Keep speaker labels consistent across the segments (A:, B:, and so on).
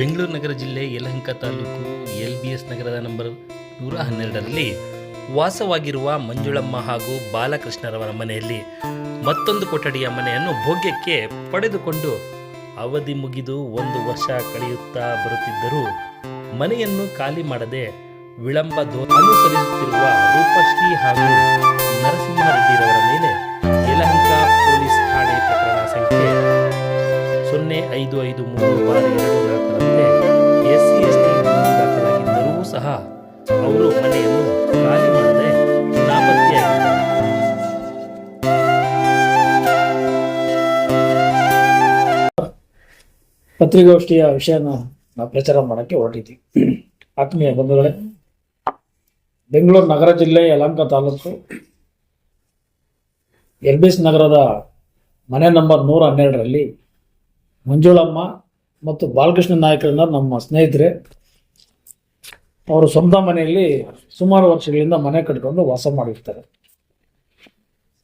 A: ಬೆಂಗಳೂರು ನಗರ ಜಿಲ್ಲೆ Yelahanka taluk L B S ನಗರದ ನಂಬರ್ ನೂರ ಹನ್ನೆರಡರಲ್ಲಿ ವಾಸವಾಗಿರುವ ಮಂಜುಳಮ್ಮ ಹಾಗೂ ಬಾಲಕೃಷ್ಣರವರ ಮನೆಯಲ್ಲಿ ಮತ್ತೊಂದು ಕೊಠಡಿಯ ಮನೆಯನ್ನು ಭೋಗ್ಯಕ್ಕೆ ಪಡೆದುಕೊಂಡು ಅವಧಿ ಮುಗಿದು ಒಂದು ವರ್ಷ ಕಳೆಯುತ್ತಾ ಬರುತ್ತಿದ್ದರೂ ಮನೆಯನ್ನು ಖಾಲಿ ಮಾಡದೆ ವಿಳಂಬ ಅನುಸರಿಸುತ್ತಿರುವ ರೂಪಶ್ರೀ ಹಾಗೂ ನರಸಿಂಹರೆಡ್ಡಿರವರ ಮೇಲೆ
B: ಪತ್ರಿಕಾಗೋಷ್ಠಿಯ ವಿಷಯನ ನಾವು ಪ್ರಚಾರ ಮಾಡೋಕ್ಕೆ ಹೊರಟಿದ್ದೀವಿ ಆತ್ಮೀಯ ಬಂಧುಗಳೇ, ಬೆಂಗಳೂರು ನಗರ ಜಿಲ್ಲೆ ಯಲಹಂಕ ತಾಲೂಕು, ಎಲ್ ಬಿ ನಗರದ ಮನೆ ನಂಬರ್ ನೂರ ಹನ್ನೆರಡರಲ್ಲಿ ಮಂಜುಳಮ್ಮ ಮತ್ತು ಬಾಲಕೃಷ್ಣ ನಾಯಕರಿಂದ ನಮ್ಮ ಸ್ನೇಹಿತರೆ, ಅವರು ಸ್ವಂತ ಮನೆಯಲ್ಲಿ ಸುಮಾರು ವರ್ಷಗಳಿಂದ ಮನೆ ಕಟ್ಕೊಂಡು ವಾಸ ಮಾಡಿರ್ತಾರೆ.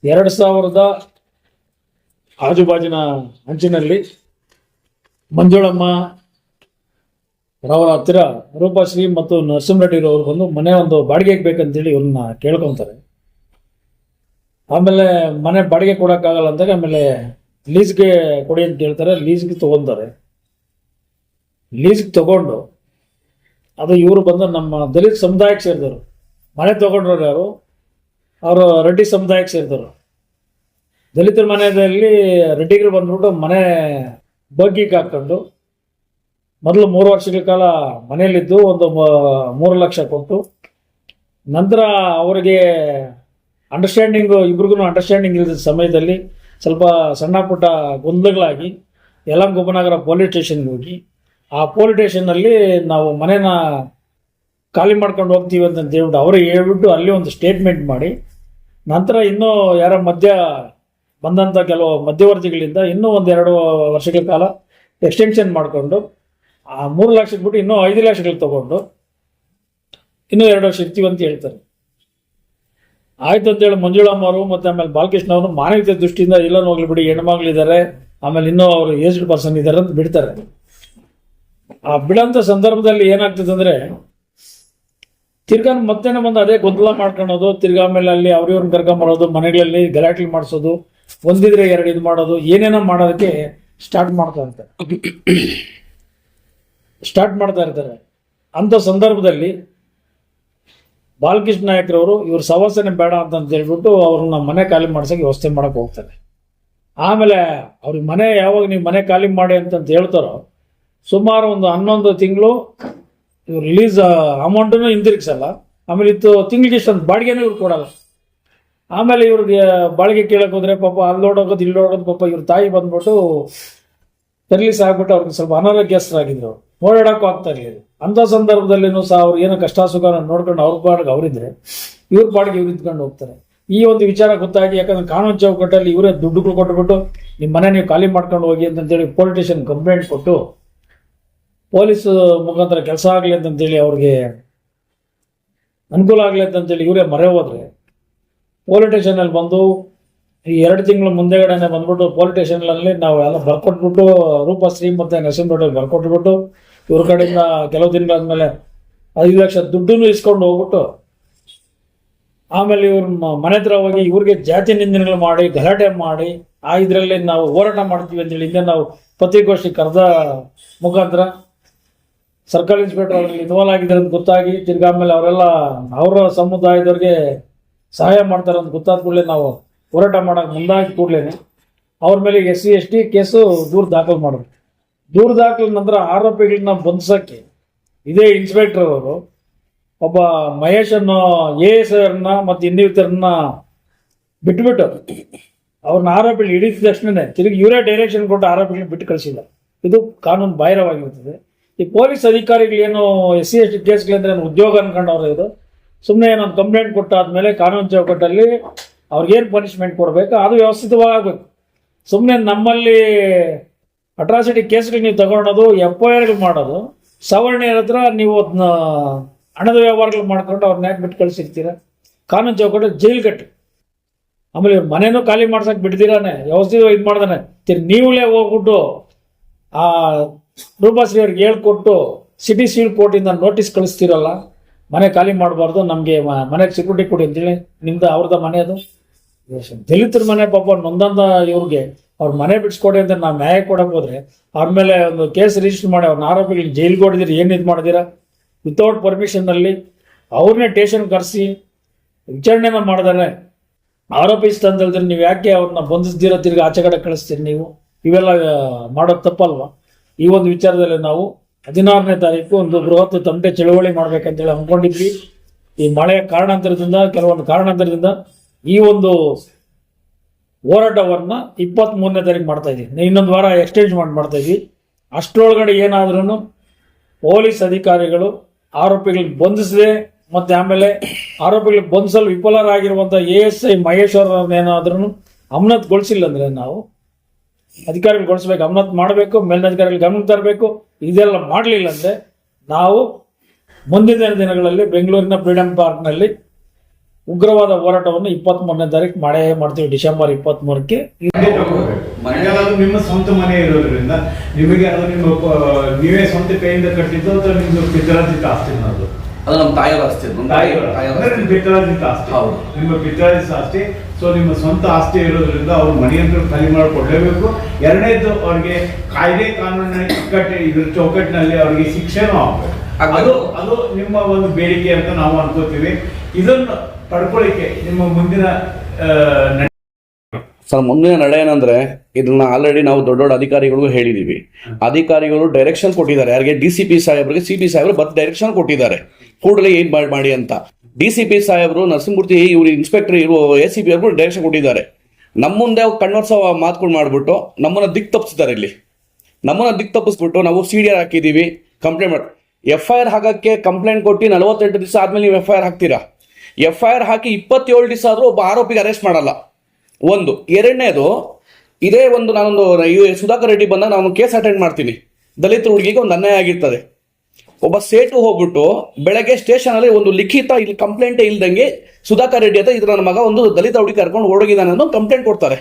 B: ಎರಡು ಸಾವಿರದ ಆಜುಬಾಜಿನ ಅಂಚಿನಲ್ಲಿ ಮಂಜುಳಮ್ಮ ರವರ ಹತ್ತಿರ ರೂಪಶ್ರೀ ಮತ್ತು ನರಸಿಂಹರೆಡ್ಡಿ ಅವರು ಬಂದು ಮನೆ ಒಂದು ಬಾಡಿಗೆಗೆ ಬೇಕಂತೇಳಿ ಇವ್ರನ್ನ ಕೇಳ್ಕೊತಾರೆ. ಆಮೇಲೆ ಮನೆ ಬಾಡಿಗೆ ಕೊಡೋಕ್ಕಾಗಲ್ಲ ಅಂದಾಗ ಆಮೇಲೆ ಲೀಸ್ಗೆ ಕೊಡಿ ಅಂತ ಹೇಳ್ತಾರೆ, ಲೀಸ್ಗೆ ತಗೊಂತಾರೆ. ಲೀಸ್ಗೆ ತಗೊಂಡು ಅದು ಇವರು ಬಂದು ನಮ್ಮ ದಲಿತ ಸಮುದಾಯಕ್ಕೆ ಸೇರಿದವರು. ಮನೆ ತಗೊಂಡ್ರು ಯಾರು? ಅವರು ರೆಡ್ಡಿ ಸಮುದಾಯಕ್ಕೆ ಸೇರಿದವರು. ದಲಿತರ ಮನೆಯಲ್ಲಿ ರೆಡ್ಡಿಗರು ಬಂದ್ಬಿಟ್ಟು ಮನೆ ಬಗ್ಗಿಗೆ ಹಾಕ್ಕೊಂಡು ಮೊದಲು ಮೂರು ವರ್ಷಗಳ ಕಾಲ ಮನೆಯಲ್ಲಿದ್ದು ಒಂದು ಮೂರು ಲಕ್ಷ ಕೊಟ್ಟು. ನಂತರ ಅವರಿಗೆ ಅಂಡರ್ಸ್ಟ್ಯಾಂಡಿಂಗು ಇಬ್ರಿಗೂ ಅಂಡರ್ಸ್ಟ್ಯಾಂಡಿಂಗ್ ಇಲ್ಲದ ಸಮಯದಲ್ಲಿ ಸ್ವಲ್ಪ ಸಣ್ಣ ಪುಟ್ಟ ಗೊಂದಲಗಳಾಗಿ ಯಲಂಗೊಬ್ಬನಗರ ಪೊಲೀಸ್ ಸ್ಟೇಷನ್ಗೆ ಹೋಗಿ. ಆ ಪೊಲೀಸ್ ಸ್ಟೇಷನ್ನಲ್ಲಿ ನಾವು ಮನೇನ ಖಾಲಿ ಮಾಡ್ಕೊಂಡು ಹೋಗ್ತೀವಿ ಅಂತ ಹೇಳ್ಬಿಟ್ಟು ಅವ್ರಿಗೆ ಹೇಳ್ಬಿಟ್ಟು ಅಲ್ಲಿ ಒಂದು ಸ್ಟೇಟ್ಮೆಂಟ್ ಮಾಡಿ. ನಂತರ ಇನ್ನೂ ಯಾರ ಮಧ್ಯ ಬಂದಂಥ ಕೆಲವು ಮಧ್ಯವರ್ತಿಗಳಿಂದ ಇನ್ನೂ ಒಂದೆರಡು ವರ್ಷಗಳ ಕಾಲ ಎಕ್ಸ್ಟೆನ್ಷನ್ ಮಾಡಿಕೊಂಡು, ಆ ಮೂರು ಲಕ್ಷಕ್ಕೆ ಬಿಟ್ಟು ಇನ್ನೂ ಐದು ಲಕ್ಷಗಳು ತಗೊಂಡು, ಇನ್ನೂ ಎರಡು ವರ್ಷ ಇರ್ತೀವಿ ಅಂತ ಹೇಳ್ತಾರೆ. ಆಯ್ತು ಅಂತೇಳಿ ಮಂಜುಳಮ್ಮ ಮತ್ತು ಆಮೇಲೆ ಬಾಲಕೃಷ್ಣ ಅವರು ಮಾನವೀಯತೆ ದೃಷ್ಟಿಯಿಂದ ಇಲ್ಲ ಹೋಗ್ಲಿ ಬಿಡಿ, ಹೆಣ್ಮಗಳಿದ್ದಾರೆ, ಆಮೇಲೆ ಇನ್ನೂ ಅವರು ಏಜ್ಡ್ ಪರ್ಸನ್ ಇದ್ದಾರೆ ಅಂತ ಬಿಡ್ತಾರೆ. ಆ ಬಿಡಂತ ಸಂದರ್ಭದಲ್ಲಿ ಏನಾಗ್ತದೆ ಅಂದ್ರೆ ತಿರ್ಗಾ ಮತ್ತೆ ಬಂದು ಅದೇ ಗೊಂದಲ ಮಾಡ್ಕೊಳೋದು, ತಿರ್ಗಾ ಆಮೇಲೆ ಅಲ್ಲಿ ಅವ್ರಿವ್ರನ್ನ ಕರ್ಕೊಂಬರೋದು, ಮನೆಗಳಲ್ಲಿ ಗಲಾಟೆ ಮಾಡಿಸೋದು ಒಂದಿದ್ರೆ ಎರಡು ಇದು ಮಾಡೋದು, ಏನೇನೋ ಮಾಡೋದಕ್ಕೆ ಸ್ಟಾರ್ಟ್ ಮಾಡ್ತಾ ಇರ್ತಾರೆ. ಸ್ಟಾರ್ಟ್ ಮಾಡ್ತಾ ಇರ್ತಾರೆ. ಅಂಥ ಸಂದರ್ಭದಲ್ಲಿ ಬಾಲಕೃಷ್ಣ ನಾಯಕರವರು ಇವ್ರ ಸವಾಸನೆ ಬೇಡ ಅಂತ ಹೇಳ್ಬಿಟ್ಟು ಅವ್ರನ್ನ ಮನೆ ಖಾಲಿ ಮಾಡ್ಸೋಕೆ ವ್ಯವಸ್ಥೆ ಮಾಡಕ್ಕೆ ಹೋಗ್ತಾರೆ. ಆಮೇಲೆ ಅವ್ರಿಗೆ ಮನೆ ಯಾವಾಗ ನೀವು ಮನೆ ಖಾಲಿ ಮಾಡಿ ಅಂತಂತ ಹೇಳ್ತಾರೋ, ಸುಮಾರು ಒಂದು ಹನ್ನೊಂದು ತಿಂಗಳು ಇವ್ರು ರಿಲೀಸ್ ಅಮೌಂಟನ್ನು ಹಿಂದಿರುಗಿಸಲ್ಲ. ಆಮೇಲೆ ಇತ್ತು ತಿಂಗಳಿಗೆ ಇಷ್ಟೊಂದು ಬಾಡಿಗೆನೂ ಇವ್ರು ಕೊಡಲ್ಲ. ಆಮೇಲೆ ಇವ್ರಿಗೆ ಬಾಳಿಗೆ ಕೇಳಕ್ ಹೋದ್ರೆ ಪಾಪ ಇಲ್ಲಿ ನೋಡೋದು ಪಾಪ ಇವ್ರ ತಾಯಿ ಬಂದ್ಬಿಟ್ಟು ರಿಲೀಸ್ ಆಗ್ಬಿಟ್ಟು ಅವ್ರಿಗೆ ಸ್ವಲ್ಪ ಅನಾರೋಗ್ಯಸ್ಥರಾಗಿದ್ರು. ಓಡಾಡಕ್ಕೂ ಆಗ್ತಾ ಇರಲಿಲ್ಲ. ಅಂತ ಸಂದರ್ಭದಲ್ಲಿನೂ ಸಹ ಅವ್ರು ಏನೋ ಕಷ್ಟ ಸುಖ ನೋಡ್ಕೊಂಡು ಅವ್ರ ಪಾಡಿಗೆ ಅವರಿದ್ರೆ ಇವ್ರ ಪಾಡಿಗೆ ಇವ್ರು ಇದ್ಕೊಂಡು ಹೋಗ್ತಾರೆ. ಈ ಒಂದು ವಿಚಾರ ಗೊತ್ತಾಗಿ ಯಾಕಂದ್ರೆ ಕಾನೂನು ಚೌಕಟ್ಟಲ್ಲಿ ಇವರೇ ದುಡ್ಡುಗಳು ಕೊಟ್ಬಿಟ್ಟು ನಿಮ್ಮ ಮನೆ ನೀವು ಖಾಲಿ ಮಾಡ್ಕೊಂಡು ಹೋಗಿ ಪೊಲೀಸ್ ಸ್ಟೇಷನ್ ಕಂಪ್ಲೇಂಟ್ ಕೊಟ್ಟು ಪೊಲೀಸ್ ಮುಖಾಂತರ ಕೆಲಸ ಆಗಲಿ ಅಂತಂತೇಳಿ ಅವ್ರಿಗೆ ಅನುಕೂಲ ಆಗಲಿ ಅಂತಂತೇಳಿ ಇವರೇ ಮರೆ ಹೋದ್ರೆ ಪೊಲೀಸ್ ಸ್ಟೇಷನಲ್ಲಿ ಬಂದು ಈ ಎರಡು ತಿಂಗಳು ಮುಂದೆಗಡೆನೆ ಬಂದ್ಬಿಟ್ಟು ಪೊಲೀಸ್ ಸ್ಟೇಷನ್ನಲ್ಲಿ ನಾವು ಎಲ್ಲ ಬರ್ಕೊಟ್ಬಿಟ್ಟು ರೂಪಶ್ರೀ ಮತ್ತು ನರಸಿಂಹರೆಡ್ಡಿ ಬರ್ಕೊಟ್ಬಿಟ್ಟು, ಇವ್ರ ಕಡೆಯಿಂದ ಕೆಲವು ದಿನಗಳಾದ್ಮೇಲೆ ಐದು ಲಕ್ಷ ದುಡ್ಡನ್ನು ಇಸ್ಕೊಂಡು ಹೋಗ್ಬಿಟ್ಟು, ಆಮೇಲೆ ಇವ್ರ ಮನೆ ಹತ್ರ ಹೋಗಿ ಇವ್ರಿಗೆ ಜಾತಿ ನಿಂದನೆಗಳು ಮಾಡಿ, ಗಲಾಟೆ ಮಾಡಿ, ಆ ಇದರಲ್ಲಿ ನಾವು ಹೋರಾಟ ಮಾಡ್ತೀವಿ ಅಂತೇಳಿ ಹಿಂದೆ ನಾವು ಪತ್ರಿಕಾಗೋಷ್ಠಿ ಕರೆದ ಮುಖಾಂತರ ಸರ್ಕಾರಿ ಇನ್ಸ್ಪೆಕ್ಟರ್ ಅವ್ರಲ್ಲಿ ಇನ್ವಾಲ್ವ್ ಆಗಿದ್ದಾರೆ ಅಂತ ಗೊತ್ತಾಗಿ ತಿರ್ಗಾ ಆಮೇಲೆ ಅವರೆಲ್ಲ, ಅವರ ಸಮುದಾಯದವ್ರಿಗೆ ಸಹಾಯ ಮಾಡ್ತಾರೆ ಅಂತ ಗೊತ್ತಾದ ಕೂಡಲೇ ನಾವು ಹೋರಾಟ ಮಾಡೋಕೆ ಮುಂದಾಗಿ ಕೂಡಲೇ ಅವ್ರ ಮೇಲೆ S C, S T case ದೂರು ದಾಖಲು ಮಾಡಿದ್ರು. ದೂರು ದಾಖಲ ನಂತರ ಆರೋಪಿಗಳನ್ನ ಬಂಧಿಸೋಕ್ಕೆ ಇದೇ ಇನ್ಸ್ಪೆಕ್ಟರ್ ಅವರು ಒಬ್ಬ ಮಹೇಶ್ ಅನ್ನೋ ಎ ಎಸ್ ಅವರನ್ನ ಮತ್ತು ಇನ್ನಿತರನ್ನ ಬಿಟ್ಬಿಟ್ಟು ಅವ್ರನ್ನ ಆರೋಪಿಗಳು ಹಿಡಿದ ತಕ್ಷಣ ತಿರುಗಿ ಇವರೇ ಡೈರೆಕ್ಷನ್ ಕೊಟ್ಟು ಆರೋಪಿಗಳನ್ನ ಬಿಟ್ಟು ಕಳಿಸಿಲ್ಲ ಇದು ಕಾನೂನು ಬಾಹಿರವಾಗಿರುತ್ತದೆ ಈ ಪೊಲೀಸ್ ಅಧಿಕಾರಿಗಳು ಏನು ಎಸ್ ಸಿ, ಎಸ್ ಟಿ ಕೇಸ್ಗಳಂದ್ರೆ ಉದ್ಯೋಗ ಅನ್ಕೊಂಡವ್ರು ಇದು. ಸುಮ್ಮನೆ ಏನೊಂದು ಕಂಪ್ಲೇಂಟ್ ಕೊಟ್ಟಾದ್ಮೇಲೆ ಕಾನೂನು ಚೌಕಟ್ಟಲ್ಲಿ ಅವ್ರಿಗೇನು ಪನಿಷ್ಮೆಂಟ್ ಕೊಡಬೇಕು, ಅದು ವ್ಯವಸ್ಥಿತವಾಗಬೇಕು. ಸುಮ್ಮನೆ ನಮ್ಮಲ್ಲಿ ಅಟ್ರಾಸಿಟಿ ಕೇಸ್ಗಳು ನೀವು ತಗೊಳೋದು ಎಫ್ ಐ ಆರ್ಗಳು ಮಾಡೋದು ಸವರ್ಣಿಯರ ಹತ್ರ ನೀವು ಅದನ್ನ ಹಣದ ವ್ಯವಹಾರಗಳು ಮಾಡ್ಕೊಂಡು ಅವ್ರನ್ನ ಯಾಕೆ ಬಿಟ್ಟು ಕಳಿಸಿರ್ತೀರ ಕಾನೂನು ಚೌಕಟ್ಟು ಜೈಲ್ ಕಟ್ಟು ಆಮೇಲೆ ಮನೇನೂ ಖಾಲಿ ಮಾಡ್ಸೋಕೆ ಬಿಡ್ದಿರಾನೆ, ವ್ಯವಸ್ಥಿತವಾಗಿ ಇದು ಮಾಡ್ದಾನೆ. ತಿರ್ಗಿ ನೀವುಲೇ ಹೋಗ್ಬಿಟ್ಟು ಆ ರೂಪಾಶ್ರೀ ಅವ್ರಿಗೆ ಹೇಳ್ಕೊಟ್ಟು ಸಿಟಿ ಸಿವಿಲ್ ಕೋರ್ಟಿಂದ ನೋಟಿಸ್ ಕಳಿಸ್ತಿರಲ್ಲ ಮನೆ ಖಾಲಿ ಮಾಡಬಾರ್ದು, ನಮಗೆ ಮನೆಗೆ ಸೆಕ್ಯೂರಿಟಿ ಕೊಡಿ ಅಂತೇಳಿ ನಿಮ್ದು ಅವ್ರದ ಮನೆ ಅದು. ದಲಿತರ ಮನೆ ಪಾಪ ನೊಂದಂದ ಇವ್ರಿಗೆ, ಅವ್ರ ಮನೆ ಬಿಡಿಸ್ಕೊಡಿ ಅಂತ ನಾವು ನ್ಯಾಯ ಕೊಡಕ್ ಹೋದ್ರೆ, ಅವ್ರ ಒಂದು ಕೇಸ್ ರಿಜಿಸ್ಟರ್ ಮಾಡಿ ಅವ್ರನ್ನ ಆರೋಪಿಗಳಿಗೆ ಜೈಲ್ಗೆ ಹೊಡೆದಿರಿ, ಏನು ಇದು ಮಾಡಿದಿರಾ? ವಿತೌಟ್ ಪರ್ಮಿಷನ್ನಲ್ಲಿ ಅವ್ರನ್ನೇ ಟೇಷನ್ ಕರೆಸಿ ವಿಚಾರಣೆನ ಮಾಡಿದಾರೆ. ಅಂತ ಹೇಳಿದ್ರೆ ನೀವು ಯಾಕೆ ಅವ್ರನ್ನ ಬಂಧಿಸ್ದಿರೋ, ತಿರ್ಗಿ ಆಚೆ ಕಡೆ ಕಳಿಸ್ತೀರಿ ನೀವು? ಇವೆಲ್ಲ ಮಾಡೋದು ತಪ್ಪಲ್ವಾ? ಈ ಒಂದು ವಿಚಾರದಲ್ಲಿ ನಾವು ಹದಿನಾರನೇ ತಾರೀಕು ಒಂದು ಬೃಹತ್ ತಂಟೆ ಚಳುವಳಿ ಮಾಡ್ಬೇಕಂತ ಮಾಡ್ಬೇಕಂತೇಳಿ ಅಂದ್ಕೊಂಡಿದ್ವಿ. ಈ ಮಳೆಯ ಕಾರಣಾಂತರದಿಂದ, ಕೆಲವೊಂದು ಕಾರಣಾಂತರದಿಂದ ಈ ಒಂದು ಹೋರಾಟವನ್ನ ಇಪ್ಪತ್ತ್ ಮೂರನೇ ತಾರೀಕು ಮಾಡ್ತಾ ಇದ್ದೀವಿ. ಇನ್ನೊಂದು ವಾರ ಎಕ್ಸ್ಟೆಂಡ್ ಮಾಡಿ, ಮಾಡ್ತಾ ಇದ್ವಿ ಅಷ್ಟರೊಳಗಡೆ ಏನಾದ್ರೂ ಪೊಲೀಸ್ ಅಧಿಕಾರಿಗಳು ಆರೋಪಿಗಳಿಗೆ ಬಂಧಿಸದೆ ಮತ್ತೆ ಆಮೇಲೆ ಆರೋಪಿಗಳಿಗೆ ಬಂಧಿಸಲು ವಿಫಲರಾಗಿರುವಂತ ಎ ಎಸ್ ಐ ಮಹೇಶ್ವರನೇನಾದ್ರೂ ಅಮಾನತ್ಗೊಳಿಸಿಲ್ಲ ಅಂದ್ರೆ ನಾವು. ಅಧಿಕಾರಿಗೊಳಿಸ್ಬೇಕು ಅಮನತ್ ಮಾಡಬೇಕು ಮೇಲಿನ ಅಧಿಕಾರಿಗಳು ಗಮನ ತರಬೇಕು. ಇದೆಲ್ಲ ಮಾಡಲಿಲ್ಲ ಅಂದರೆ ನಾವು ಮುಂದಿನ ದಿನಗಳಲ್ಲಿ ಬೆಂಗಳೂರಿನ ಫ್ರೀಡಂ ಪಾರ್ಕ್ನಲ್ಲಿ ಉಗ್ರವಾದ ಹೋರಾಟವನ್ನು ಇಪ್ಪತ್ತ್ ಮೂರನೇ ತಾರೀಕು ಮಾಡೇ ಮಾಡ್ತೀವಿ, ಡಿಸೆಂಬರ್ ಇಪ್ಪತ್ತ್ ಮೂರಕ್ಕೆ
C: ನಿಮ್ಮ ಸ್ವಂತ ಮನೆ ಇರೋದ್ರಿಂದ ನಿಮಗೆ ಅದು ನಿಮ್ಮ ನೀವೇ ಸ್ವಂತ ಕೈಯಿಂದ ಕಟ್ಟಿದ್ದು ಅಥವಾ ನಿಮ್ದು ಪಿತ್ರಾರ್ಜಿತ ಆಸ್ತಿ ಅದು
D: ಅದು ನಮ್ಮ ತಾಯಿಯವರ ಆಸ್ತಿ ನಮ್ಮ
C: ತಾಯಿಯವರ ಅಂದ್ರೆ ನಿಮ್ಮ ಪಿತ್ರಾರ್ಜಿತ ಆಸ್ತಿ.
D: ಹೌದು.
C: ನಿಮ್ಮ ಪಿತ್ರಾರ್ಜಿತ ಆಸ್ತಿ. ಸೊ ನಿಮ್ಮ ಸ್ವಂತ ಆಸ್ತಿ ಇರೋದ್ರಿಂದ ಅವ್ರ ಮನೆಯಂತ್ರ ಖಾಲಿ ಮಾಡಿಕೊಡ್ಲೇಬೇಕು. ಎರಡನೇದು ಅವ್ರಿಗೆ ಕಾಯ್ದೆ ಕಾನೂನಿನ ಇಕ್ಕಟ್ಟು ಇದ್ರ ಚೌಕಟ್ಟಿನಲ್ಲಿ ಅವ್ರಿಗೆ ಶಿಕ್ಷೆನೂ ಆಗ್ಬೇಕು.
D: ಆಗ್ಬೇಕು.
C: ಅದು ಅದು ನಿಮ್ಮ ಒಂದು ಬೇಡಿಕೆ ಅಂತ ನಾವು ಅನ್ಕೋತೀವಿ. ಇದನ್ನು ಪಡ್ಕೊಳ್ಳಿಕ್ಕೆ ನಿಮ್ಮ ಮುಂದಿನ ಆ, ನಡೆ-
D: ಸರ್ ಮುಂದಿನ ನಡೆ ಏನಂದ್ರೆ, ಇದನ್ನ ಆಲ್ರೆಡಿ ನಾವು ದೊಡ್ಡ ದೊಡ್ಡ ಅಧಿಕಾರಿಗಳಿಗೂ ಹೇಳಿದೀವಿ. ಅಧಿಕಾರಿಗಳು ಡೈರೆಕ್ಷನ್ ಕೊಟ್ಟಿದ್ದಾರೆ. ಯಾರಿಗೆ ಡಿ ಸಿ ಪಿ ಸಾಹೇಬ್ರಿಗೆ ಸಿ ಪಿ ಸಾಹೇಬ್ರು ಬತ್ ಡೈರೆಕ್ಷನ್ ಕೊಟ್ಟಿದ್ದಾರೆ. ಕೂಡಲೇ ಏನ್ ಮಾಡಿ ಅಂತ. ಡಿ ಸಿ ಪಿ ಸಾಹೇಬ್ರು, ನರಸಿಂಹಮೂರ್ತಿ ಇವರು ಇನ್ಸ್ಪೆಕ್ಟರ್ ಇರುವ ಎ ಸಿ ಪಿ ಅವರು ಡೈರೆಕ್ಷನ್ ಕೊಟ್ಟಿದ್ದಾರೆ. ನಮ್ಮ ಮುಂದೆ ಕಣ್ವರ್ಸ ಮಾತುಗಳು ಮಾಡಿಬಿಟ್ಟು ನಮ್ಮನ್ನ ದಿಕ್ ತಪ್ಪಿಸಿದ್ದಾರೆ ಇಲ್ಲಿ. ನಮ್ಮನ್ನ ದಿಕ್ ತಪ್ಪಿಸ್ಬಿಟ್ಟು ನಾವು ಸಿ ಡಿ ಆರ್ ಹಾಕಿದೀವಿ ಕಂಪ್ಲೇಂಟ್ ಮಾಡಿ ಎಫ್ ಐ ಆರ್ ಹಾಕಕ್ಕೆ ಕಂಪ್ಲೇಂಟ್ ಕೊಟ್ಟು ನಲವತ್ತೆಂಟು ದಿವಸ ಆದ್ಮೇಲೆ ನೀವು ಎಫ್ ಐ ಆರ್ ಹಾಕ್ತೀರಾ? ಎಫ್ ಐ ಆರ್ ಹಾಕಿ ಇಪ್ಪತ್ತೇಳು ದಿವಸ ಆದ್ರೂ ಒಬ್ಬ ಆರೋಪಿಗೆ ಅರೆಸ್ಟ್ ಮಾಡಲ್ಲ. ಒಂದು. ಎರಡನೇದು, ಇದೇ ಒಂದು ನಾನೊಂದು ಸುಧಾಕರ್ ರೆಡ್ಡಿ ಬಂದಾಗ ನಾನು ಕೇಸ್ ಅಟೆಂಡ್ ಮಾಡ್ತೀನಿ. ದಲಿತ ಹುಡುಗಿಗೆ ಒಂದು ಅನ್ಯಾಯ ಆಗಿರ್ತದೆ. ಒಬ್ಬ ಸೇಟು ಹೋಗ್ಬಿಟ್ಟು ಬೆಳಗ್ಗೆ ಸ್ಟೇಷನ್ ಅಲ್ಲಿ ಒಂದು ಲಿಖಿತ ಇಲ್ಲಿ ಕಂಪ್ಲೇಂಟ್ ಇಲ್ದಂಗೆ ಸುಧಾಕರ್ ರೆಡ್ಡಿ ಅಂತ ಇದು ನನ್ನ ಮಗ ಒಂದು ದಲಿತ ಹುಡುಗಿ ಕರ್ಕೊಂಡು ಓಡೋಗಿದ್ದಾನೆ ಅನ್ನೋ ಕಂಪ್ಲೇಂಟ್ ಕೊಡ್ತಾರೆ.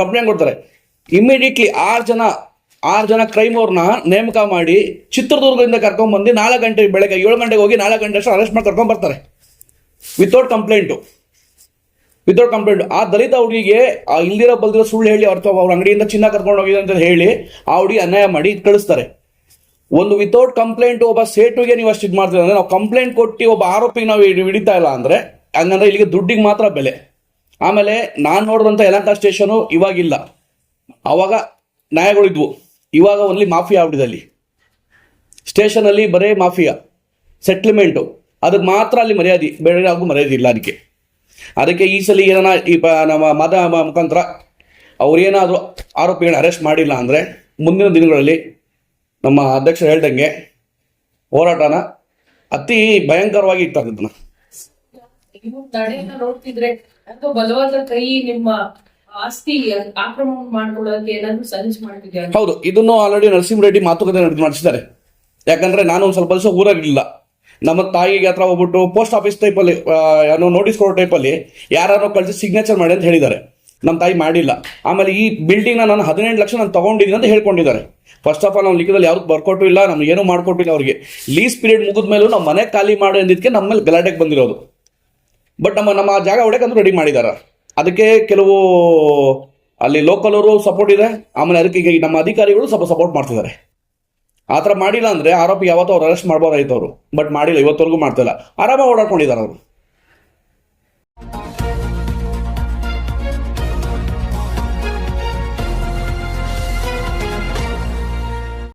D: ಕಂಪ್ಲೇಂಟ್ ಕೊಡ್ತಾರೆ. ಇಮಿಡಿಯೇಟ್ಲಿ ಆರು ಜನ ಆರು ಜನ ಕ್ರೈಮ್ ಅವ್ರನ್ನ ನೇಮಕ ಮಾಡಿ ಚಿತ್ರದುರ್ಗದಿಂದ ಕರ್ಕೊಂಡ್ ಬಂದು ನಾಲ್ಕು ಗಂಟೆ ಬೆಳಗ್ಗೆ ಏಳು ಗಂಟೆಗೆ ಹೋಗಿ ನಾಲ್ಕು ಗಂಟೆ ಅಷ್ಟು ಅರೆಸ್ಟ್ ಮಾಡಿ ಕರ್ಕೊಂಡ್ ಬರ್ತಾರೆ. ವಿತೌಟ್ ಕಂಪ್ಲೇಂಟು ವಿತೌಟ್ ಕಂಪ್ಲೇಂಟ್ ಆ ದಲಿತ ಹುಡುಗಿಗೆ, ಆ ಇಲ್ದಿರೋ ಬಲ್ದಿರೋ ಸುಳ್ಳು ಹೇಳಿ ಅವ್ರ ಅವ್ರ ಅಂಗಡಿಯಿಂದ ಚಿನ್ನ ಕರ್ಕೊಂಡು ಹೋಗಿದೆ ಅಂತ ಹೇಳಿ ಆ ಹುಡುಗಿ ಅನ್ಯಾಯ ಮಾಡಿ ಕಳಿಸ್ತಾರೆ. ಒಂದು ವಿತೌಟ್ ಕಂಪ್ಲೇಂಟ್ ಒಬ್ಬ ಸೇಟುಗೆ ನೀವು ಅಷ್ಟು ಇದು ಮಾಡ್ತೀರ ಅಂದ್ರೆ ನಾವು ಕಂಪ್ಲೇಂಟ್ ಕೊಟ್ಟು ಒಬ್ಬ ಆರೋಪಿಗೆ ನಾವು ಹಿಡಿ- ಹಿಡಿತಾ ಇಲ್ಲ ಅಂದ್ರೆ, ಹಂಗಂದ್ರೆ ಇಲ್ಲಿಗೆ ದುಡ್ಡಿಗೆ ಮಾತ್ರ ಬೆಲೆ. ಆಮೇಲೆ ನಾನು ನೋಡಿದಂಥ ಯಲಂಕ ಸ್ಟೇಷನು ಇವಾಗಿಲ್ಲ. ಅವಾಗ ನ್ಯಾಯಗಳಿದ್ವು ಇವಾಗ ಓನ್ಲಿ ಮಾಫಿಯಾ ಆಗ್ಬಿಟ್ಟಿದೆ ಸ್ಟೇಷನಲ್ಲಿ ಬರೇ ಮಾಫಿಯಾ ಸೆಟ್ಲ್ಮೆಂಟು ಅದಕ್ಕೆ ಮಾತ್ರ ಅಲ್ಲಿ ಮರ್ಯಾದೆ, ಬೇರೆ ಯಾವಾಗೂ ಮರ್ಯಾದೆ ಇಲ್ಲ ಅದಕ್ಕೆ. ಅದಕ್ಕೆ ಈ ಸಲ ಏನನ ಈ ನಮ್ಮ ಮದ ಮುಖಾಂತರ ಅವರೇನಾದರೂ ಆರೋಪಿಗಳನ್ನ ಅರೆಸ್ಟ್ ಮಾಡಿಲ್ಲ ಅಂದರೆ ಮುಂದಿನ ದಿನಗಳಲ್ಲಿ ನಮ್ಮ ಅಧ್ಯಕ್ಷರು ಹೇಳ್ದಂಗೆ ಹೋರಾಟನ ಅತಿ ಭಯಂಕರವಾಗಿ ಇರ್ತಾರೆ ಇದನ್ನ
E: ನೋಡ್ತಿದ್ರೆ ಅಥವಾ ಬಲವಾದ ಕೈ ನಿಮ್ಮ ಆಸ್ತಿ ಆಕ್ರಮಣ ಮಾಡ್ಕೊಳ್ಳೋಕೆ ಏನಾದ್ರು ಸಜೆಸ್ಟ್ ಮಾಡ್ತಿದ್ಯಾ
D: ಹೌದು ಇದನ್ನು ಆಲ್ರೆಡಿ ನರಸಿಂಹ ರೆಡ್ಡಿ ಮಾತುಕತೆ ನಡೆದು ಮಾಡಿಸಿದ್ದಾರೆ ಯಾಕಂದ್ರೆ ನಾನು ಒಂದು ಸ್ವಲ್ಪ ದಿವಸ ಊರಾಗಿಲ್ಲ ನಮ್ಮ ತಾಯಿಗೆ ಹತ್ರ ಹೋಗ್ಬಿಟ್ಟು ಪೋಸ್ಟ್ ಆಫೀಸ್ ಟೈಪಲ್ಲಿ ಏನೋ ನೋಟಿಸ್ ಕೊಡೋ ಟೈಪಲ್ಲಿ ಯಾರು ಕಳಿಸಿ ಸಿಗ್ನೇಚರ್ ಮಾಡಿ ಅಂತ ಹೇಳಿದ್ದಾರೆ. ನಮ್ಮ ತಾಯಿ ಮಾಡಿಲ್ಲ. ಆಮೇಲೆ ಈ ಬಿಲ್ಡಿಂಗ್ನ ನಾನು ಹದಿನೆಂಟು ಲಕ್ಷ ನಾನು ತಗೊಂಡಿದ್ದೀನಿ ಅಂತ ಹೇಳ್ಕೊಂಡಿದ್ದಾರೆ. ಫಸ್ಟ್ ಆಫ್ ಆಲ್ ನಾವು ಲಿಖಿತದಲ್ಲಿ ಯಾವ್ದು ಬರ್ಕೊಟ್ಟು ಇಲ್ಲ, ನಮ್ಗೆ ಏನೂ ಮಾಡ್ಕೊಟ್ಟಿಲ್ಲ ಅವ್ರಿಗೆ. ಲೀಸ್ ಪೀರಿಯಡ್ ಮುಗಿದ ಮೇಲೂ ನಾವು ಮನೆ ಖಾಲಿ ಮಾಡಿ ಅಂದಿದ್ದಕ್ಕೆ ನಮ್ಮ ಮೇಲೆ ಗಲಾಟೆಗೆ ಬಂದಿರೋದು. ಬಟ್ ನಮ್ಮ ನಮ್ಮ ಜಾಗ ಹೊಡೆಕಂತೂ ರೆಡಿ ಮಾಡಿದ್ದಾರೆ ಅದಕ್ಕೆ ಕೆಲವು, ಅಲ್ಲಿ ಲೋಕಲ್ ಅವರು ಸಪೋರ್ಟ್ ಇದೆ. ಆಮೇಲೆ ಅದಕ್ಕೆ ನಮ್ಮ ಅಧಿಕಾರಿಗಳು ಸ್ವಲ್ಪ ಸಪೋರ್ಟ್ ಮಾಡ್ತಿದ್ದಾರೆ. ಆ ಥರ ಮಾಡಿಲ್ಲ ಅಂದ್ರೆ ಆರೋಪಿ ಯಾವತ್ತೂ ಅವ್ರು ಅರೆಸ್ಟ್ ಮಾಡ್ಬೋದಾಯ್ತು ಅವರು. ಬಟ್ ಮಾಡಿಲ್ಲ, ಇವತ್ತವರೆಗೂ ಮಾಡ್ತಿಲ್ಲ ಆರಾಮಾಗಿ ಓಡಾಡ್ಕೊಂಡಿದ್ದಾರೆ ಅವರು.